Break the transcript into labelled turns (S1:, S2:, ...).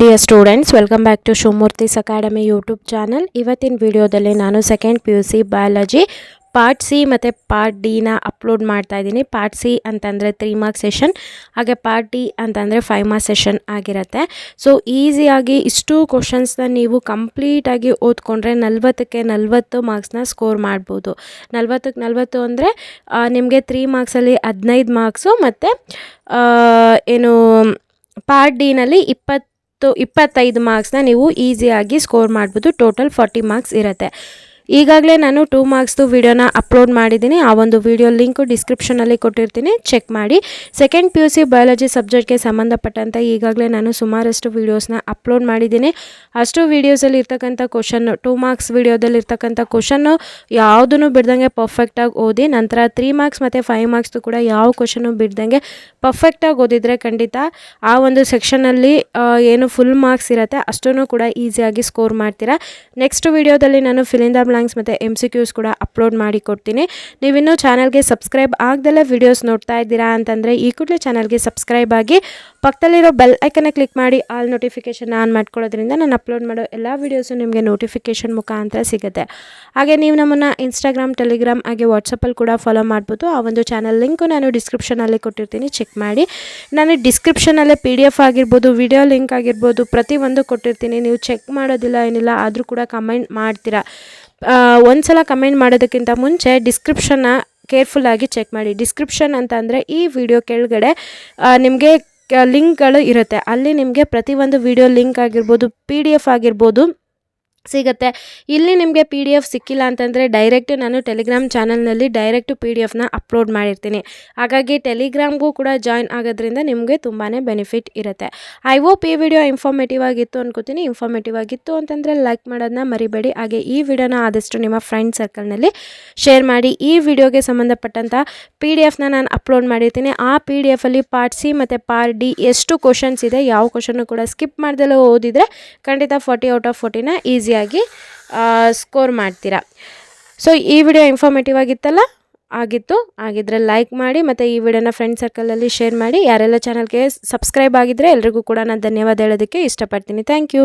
S1: Dear students welcome back to Shivamurthy's academy YouTube channel ಇವತ್ತಿನ ವಿಡಿಯೋದಲ್ಲಿ ನಾನು second P U C biology part C ಮತ್ತು part ಡಿನ upload ಮಾಡ್ತಾ ಇದ್ದೀನಿ. ಪಾರ್ಟ್ ಸಿ ಅಂತಂದರೆ ತ್ರೀ ಮಾರ್ಕ್ಸ್ ಸೆಷನ್ ಹಾಗೆ ಪಾರ್ಟ್ ಡಿ ಅಂತಂದರೆ ಫೈವ್ ಮಾರ್ಕ್ಸ್ ಸೆಷನ್ ಆಗಿರುತ್ತೆ. ಸೊ ಈಸಿಯಾಗಿ ಇಷ್ಟು ಕ್ವಶನ್ಸ್ನ ನೀವು ಕಂಪ್ಲೀಟಾಗಿ ಓದ್ಕೊಂಡ್ರೆ ನಲ್ವತ್ತಕ್ಕೆ ನಲ್ವತ್ತು ಮಾರ್ಕ್ಸ್ನ ಸ್ಕೋರ್ ಮಾಡ್ಬೋದು. ನಲ್ವತ್ತಕ್ಕೆ ನಲ್ವತ್ತು ಅಂದರೆ ನಿಮಗೆ ತ್ರೀ ಮಾರ್ಕ್ಸಲ್ಲಿ ಹದಿನೈದು ಮಾರ್ಕ್ಸು ಮತ್ತು ಏನು ಪಾರ್ಟ್ ಡಿನಲ್ಲಿ ಇಪ್ಪತ್ತು ಇಪ್ಪತ್ತೈದು ಮಾರ್ಕ್ಸ್ನ ನೀವು ಈಸಿಯಾಗಿ ಸ್ಕೋರ್ ಮಾಡ್ಬೋದು. ಟೋಟಲ್ ಫಾರ್ಟಿ ಮಾರ್ಕ್ಸ್ ಇರುತ್ತೆ. ಈಗಾಗಲೇ ನಾನು ಟೂ ಮಾರ್ಕ್ಸ್ದು ವಿಡಿಯೋನ ಅಪ್ಲೋಡ್ ಮಾಡಿದ್ದೀನಿ. ಆ ಒಂದು ವಿಡಿಯೋ ಲಿಂಕು ಡಿಸ್ಕ್ರಿಪ್ಷನಲ್ಲಿ ಕೊಟ್ಟಿರ್ತೀನಿ. ಚೆಕ್ ಮಾಡಿ. Second P U C biology ಸಬ್ಜೆಕ್ಟ್ಗೆ ಸಂಬಂಧಪಟ್ಟಂತೆ ಈಗಾಗಲೇ ನಾನು ಸುಮಾರಷ್ಟು ವೀಡಿಯೋಸ್ನ ಅಪ್ಲೋಡ್ ಮಾಡಿದ್ದೀನಿ. ಅಷ್ಟು ವೀಡಿಯೋಸಲ್ಲಿ ಇರ್ತಕ್ಕಂಥ ಕ್ವಶನ್ನು ಟೂ ಮಾರ್ಕ್ಸ್ ವೀಡಿಯೋದಲ್ಲಿ ಇರ್ತಕ್ಕಂಥ ಕ್ವಶನ್ನು ಯಾವುದನ್ನು ಬಿಡ್ದಂಗೆ ಪರ್ಫೆಕ್ಟಾಗಿ ಓದಿ, ನಂತರ ತ್ರೀ ಮಾರ್ಕ್ಸ್ ಮತ್ತು ಫೈವ್ ಮಾರ್ಕ್ಸ್ದು ಕೂಡ ಯಾವ ಕ್ವಶನ್ನು ಬಿಡ್ದಂಗೆ ಪರ್ಫೆಕ್ಟಾಗಿ ಓದಿದರೆ ಖಂಡಿತ ಆ ಒಂದು ಸೆಕ್ಷನಲ್ಲಿ ಏನು ಫುಲ್ ಮಾರ್ಕ್ಸ್ ಇರುತ್ತೆ ಅಷ್ಟೂ ಕೂಡ ಈಸಿಯಾಗಿ ಸ್ಕೋರ್ ಮಾಡ್ತೀರಾ. ನೆಕ್ಸ್ಟ್ ವೀಡಿಯೋದಲ್ಲಿ ನಾನು ಫಿಲಿಂದ ಬ್ಲಾಂಕ್ಸ್ ಮತ್ತು ಎಂ ಸಿ ಕ್ಯೂಸ್ ಕೂಡ ಅಪ್ಲೋಡ್ ಮಾಡಿ ಕೊಡ್ತೀನಿ. ನೀವಿನ್ನೂ ಚಾನಲ್ಗೆ ಸಬ್ಸ್ಕ್ರೈಬ್ ಆಗದೆಲ್ಲ ವಿಡಿಯೋಸ್ ನೋಡ್ತಾ ಇದ್ದೀರಾ ಅಂತಂದರೆ ಈ ಕೂಡಲೇ ಚಾನಲ್ಗೆ ಸಬ್ಸ್ಕ್ರೈಬ್ ಆಗಿ ಪಕ್ಕದಲ್ಲಿರೋ ಬೆಲ್ ಐಕನ್ನ ಕ್ಲಿಕ್ ಮಾಡಿ ಆಲ್ ನೋಟಿಫಿಕೇಷನ್ ಆನ್ ಮಾಡ್ಕೊಳ್ಳೋದ್ರಿಂದ ನಾನು ಅಪ್ಲೋಡ್ ಮಾಡೋ ಎಲ್ಲ ವೀಡಿಯೋಸು ನಿಮಗೆ ನೋಟಿಫಿಕೇಷನ್ ಮುಖಾಂತರ ಸಿಗುತ್ತೆ. ಹಾಗೆ ನೀವು ನಮ್ಮನ್ನು ಇನ್ಸ್ಟಾಗ್ರಾಮ್ ಟೆಲಿಗ್ರಾಮ್ ಹಾಗೆ ವಾಟ್ಸಪ್ಪಲ್ಲಿ ಕೂಡ ಫಾಲೋ ಮಾಡ್ಬೋದು. ಆ ಒಂದು ಚಾನಲ್ ಲಿಂಕು ನಾನು ಡಿಸ್ಕ್ರಿಪ್ಷನಲ್ಲಿ ಕೊಟ್ಟಿರ್ತೀನಿ ಚೆಕ್ ಮಾಡಿ. ನಾನು ಡಿಸ್ಕ್ರಿಪ್ಷನಲ್ಲೇ ಪಿ ಡಿ ಎಫ್ ಆಗಿರ್ಬೋದು ವಿಡಿಯೋ ಲಿಂಕ್ ಆಗಿರ್ಬೋದು ಪ್ರತಿಯೊಂದು ಕೊಟ್ಟಿರ್ತೀನಿ. ನೀವು ಚೆಕ್ ಮಾಡೋದಿಲ್ಲ ಏನಿಲ್ಲ ಆದರೂ ಕೂಡ ಕಮೆಂಟ್ ಮಾಡ್ತೀರಾ. ಒಂದು ಸಲ ಕಮೆಂಟ್ ಮಾಡೋದಕ್ಕಿಂತ ಮುಂಚೆ ಡಿಸ್ಕ್ರಿಪ್ಷನ್ನ ಕೇರ್ಫುಲ್ಲಾಗಿ ಚೆಕ್ ಮಾಡಿ. ಡಿಸ್ಕ್ರಿಪ್ಷನ್ ಅಂತ ಅಂದರೆ ಈ ವಿಡಿಯೋ ಕೆಳಗಡೆ ನಿಮಗೆ ಲಿಂಕ್ಗಳು ಇರುತ್ತೆ. ಅಲ್ಲಿ ನಿಮಗೆ ಪ್ರತಿಯೊಂದು ವಿಡಿಯೋ ಲಿಂಕ್ ಆಗಿರ್ಬೋದು ಪಿ ಡಿ ಎಫ್ ಆಗಿರ್ಬೋದು ಸಿಗುತ್ತೆ. ಇಲ್ಲಿ ನಿಮಗೆ ಪಿ ಡಿ ಎಫ್ ಸಿಕ್ಕಿಲ್ಲ ಅಂತಂದರೆ ಡೈರೆಕ್ಟ್ ನಾನು ಟೆಲಿಗ್ರಾಮ್ ಚಾನಲ್ನಲ್ಲಿ ಡೈರೆಕ್ಟ್ ಪಿ ಡಿ ಎಫ್ನ ಅಪ್ಲೋಡ್ ಮಾಡಿರ್ತೀನಿ. ಹಾಗಾಗಿ ಟೆಲಿಗ್ರಾಮ್ಗೂ ಕೂಡ ಜಾಯ್ನ್ ಆಗೋದ್ರಿಂದ ನಿಮಗೆ ತುಂಬಾ ಬೆನಿಫಿಟ್ ಇರುತ್ತೆ. ಐ ಹೋಪ್ ಈ ವಿಡಿಯೋ ಇನ್ಫಾರ್ಮೇಟಿವ್ ಆಗಿತ್ತು ಅನ್ಕೋತೀನಿ. ಇನ್ಫಾರ್ಮೇಟಿವ್ ಆಗಿತ್ತು ಅಂತಂದರೆ ಲೈಕ್ ಮಾಡೋದನ್ನ ಮರಿಬೇಡಿ. ಹಾಗೆ ಈ ವಿಡಿಯೋನ ಆದಷ್ಟು ನಿಮ್ಮ ಫ್ರೆಂಡ್ ಸರ್ಕಲ್ನಲ್ಲಿ ಶೇರ್ ಮಾಡಿ. ಈ ವಿಡಿಯೋಗೆ ಸಂಬಂಧಪಟ್ಟಂಥ ಪಿ ಡಿ ಎಫ್ನ ನಾನು ಅಪ್ಲೋಡ್ ಮಾಡಿರ್ತೀನಿ. ಆ ಪಿ ಡಿ ಎಫಲ್ಲಿ ಪಾರ್ಟ್ ಸಿ ಮತ್ತು ಪಾರ್ಟ್ ಡಿ ಎಷ್ಟು ಕ್ವಶನ್ಸ್ ಇದೆ, ಯಾವ ಕ್ವಶನ್ನು ಕೂಡ ಸ್ಕಿಪ್ ಮಾಡ್ದೆಲ್ಲ ಓದಿದರೆ ಖಂಡಿತ ಫಾರ್ಟಿ ಔಟ್ ಆಫ್ ಫೋರ್ಟಿನ ಈಸಿಯಾಗಿ ಸ್ಕೋರ್ ಮಾಡ್ತೀರಾ. ಸೊ ಈ ವಿಡಿಯೋ ಇನ್ಫಾರ್ಮೇಟಿವ್ ಆಗಿತ್ತಲ್ಲ? ಆಗಿತ್ತು. ಆಗಿದ್ದರೆ ಲೈಕ್ ಮಾಡಿ, ಮತ್ತು ಈ ವಿಡಿಯೋನ ಫ್ರೆಂಡ್ ಸರ್ಕಲಲ್ಲಿ ಶೇರ್ ಮಾಡಿ. ಯಾರೆಲ್ಲ ಚಾನಲ್ಗೆ ಸಬ್ಸ್ಕ್ರೈಬ್ ಆಗಿದ್ದರೆ ಎಲ್ರಿಗೂ ಕೂಡ ನಾನು ಧನ್ಯವಾದ ಹೇಳೋದಕ್ಕೆ ಇಷ್ಟಪಡ್ತೀನಿ. Thank you